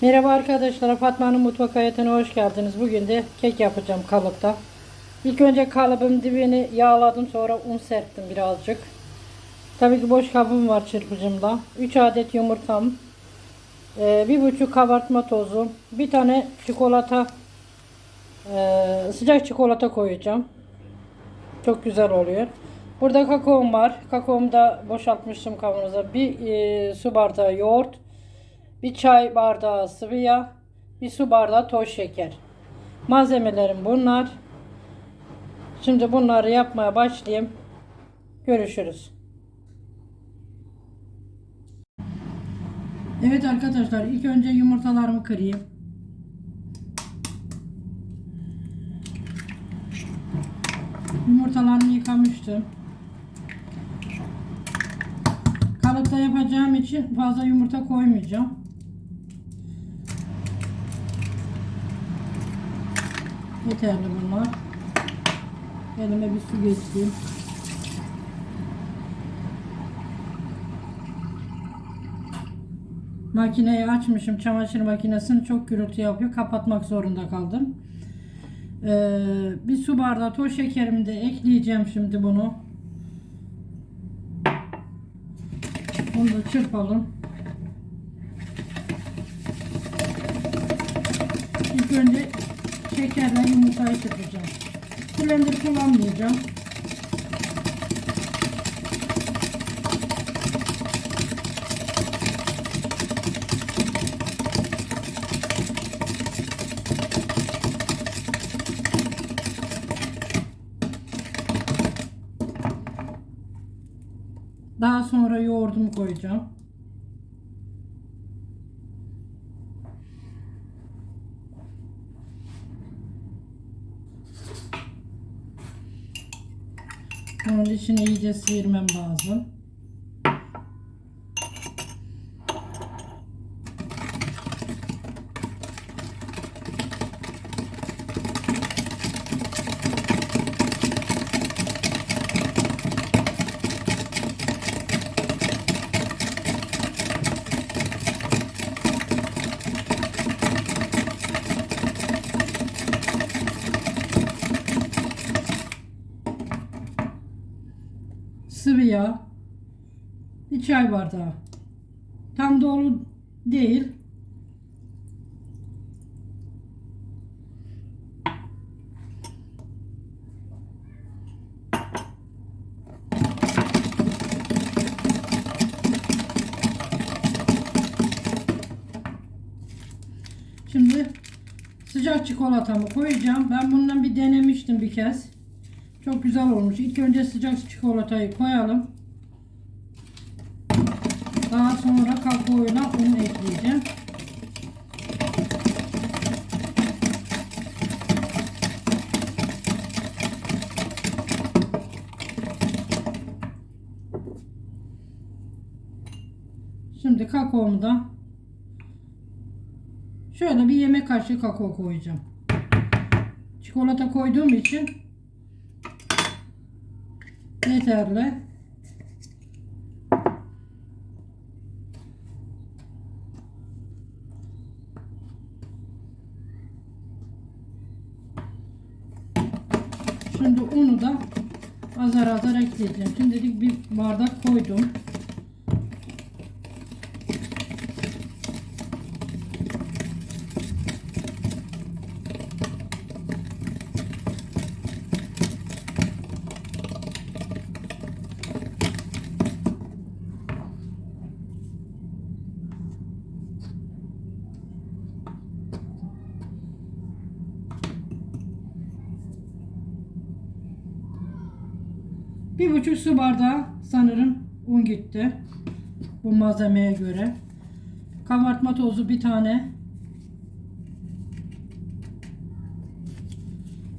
Merhaba arkadaşlar, Fatma'nın mutfak hayatına hoş geldiniz. Bugün de kek yapacağım kalıpta. İlk önce kalıbın dibini yağladım, sonra un serptim birazcık. Tabii ki boş kabım var çırpıcımda. 3 adet yumurtam, e, bir buçuk kabartma tozu, bir tane çikolata, e, sıcak çikolata koyacağım. Çok güzel oluyor. Burada kakaom var. Kakaomu da boşaltmıştım kavanoza. Bir e, su bardağı yoğurt, bir çay bardağı sıvı yağ, bir su bardağı toz şeker. Malzemelerim bunlar. Şimdi bunları yapmaya başlayayım. Görüşürüz. Evet arkadaşlar ilk önce yumurtalarımı kırayım. Yumurtalarımı yıkamıştım. Kalıpta yapacağım için fazla yumurta koymayacağım. Yeterli bunlar. Elime bir su geçeyim. Makineyi açmışım. Çamaşır makinesini çok gürültü yapıyor. Kapatmak zorunda kaldım. Ee, bir su bardağı toz şekerimi de ekleyeceğim şimdi bunu. Bunu da çırpalım. İlk önce şekerle yumurtayı çırpacağım. Blender kullanmayacağım. Daha sonra yoğurdumu koyacağım. Bunun içine iyice sıyırmam lazım. Sıvı yağ, bir çay bardağı. Tam dolu değil. Şimdi sıcak çikolatamı koyacağım. Ben bundan bir denemiştim bir kez. Çok güzel olmuş. İlk önce sıcak çikolatayı koyalım. Daha sonra kakaoyla un ekleyeceğim. Şimdi kakaomu da şöyle bir yemek kaşığı kakao koyacağım. Çikolata koyduğum için yeterli. Şimdi unu da azar azar ekleyeceğim. Şimdilik bir bardak koydum. Bir buçuk su bardağı sanırım un gitti. Bu malzemeye göre. Kabartma tozu bir tane.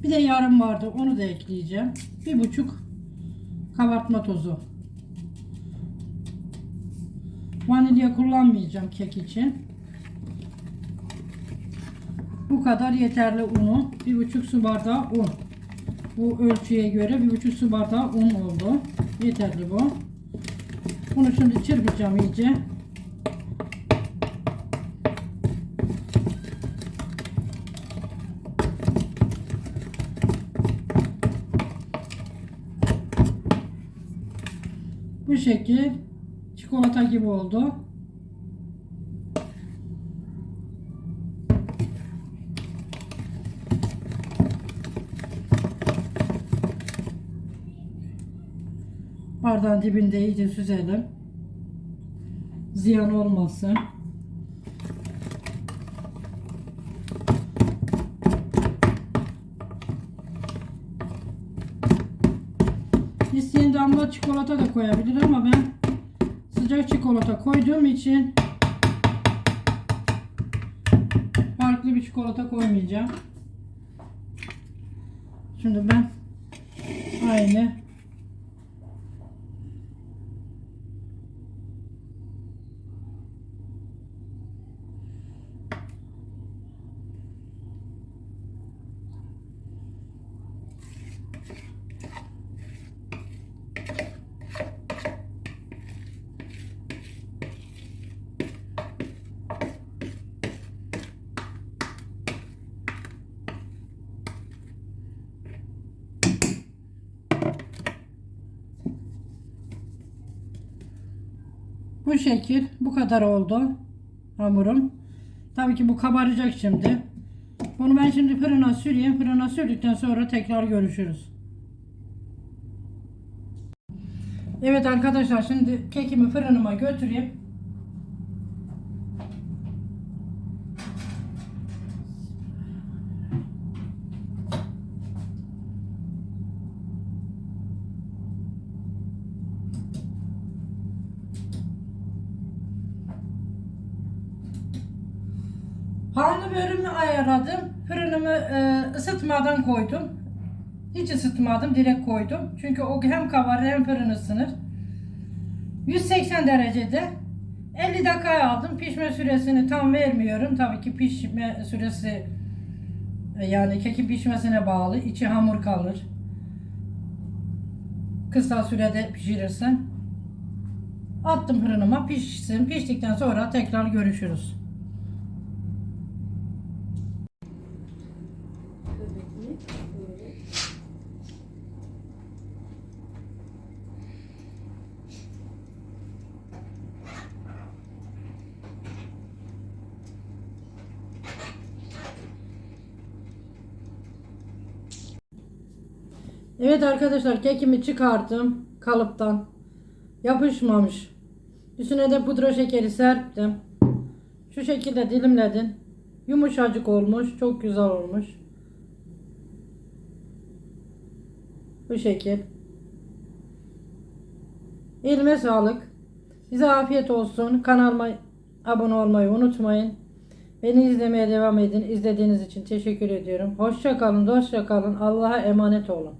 Bir de yarım vardı. Onu da ekleyeceğim. Bir buçuk kabartma tozu. Vanilya kullanmayacağım kek için. Bu kadar yeterli unu. Bir buçuk su bardağı un. Bu ölçüye göre bir buçuk su bardağı un oldu. Yeterli bu. Bunu şimdi çırpacağım iyice. Bu şekil çikolata gibi oldu. Bardağın dibinde iyice süzelim. Ziyan olmasın. İsteyen damla çikolata da koyabilir ama ben sıcak çikolata koyduğum için farklı bir çikolata koymayacağım. Şimdi ben aynı Bu şekil bu kadar oldu hamurum. Tabii ki bu kabaracak şimdi. Bunu ben şimdi fırına süreyim. Fırına sürdükten sonra tekrar görüşürüz. Evet arkadaşlar şimdi kekimi fırınıma götüreyim. Hamlı bölümü ayarladım. Fırınımı e, ısıtmadan koydum. Hiç ısıtmadım, direkt koydum. Çünkü o hem kabarır hem fırın ısınır. 180 derecede 50 dakikaya aldım. Pişme süresini tam vermiyorum. Tabii ki pişme süresi e, yani kekin pişmesine bağlı. İçi hamur kalır. Kısa sürede pişirirsen. Attım fırınıma pişsin. Piştikten sonra tekrar görüşürüz. Evet arkadaşlar kekimi çıkarttım kalıptan. Yapışmamış. Üstüne de pudra şekeri serptim. Şu şekilde dilimledim. Yumuşacık olmuş. Çok güzel olmuş. Bu şekil. Elime sağlık. Size afiyet olsun. Kanalıma abone olmayı unutmayın. Beni izlemeye devam edin. İzlediğiniz için teşekkür ediyorum. Hoşça kalın, dostça kalın. Allah'a emanet olun.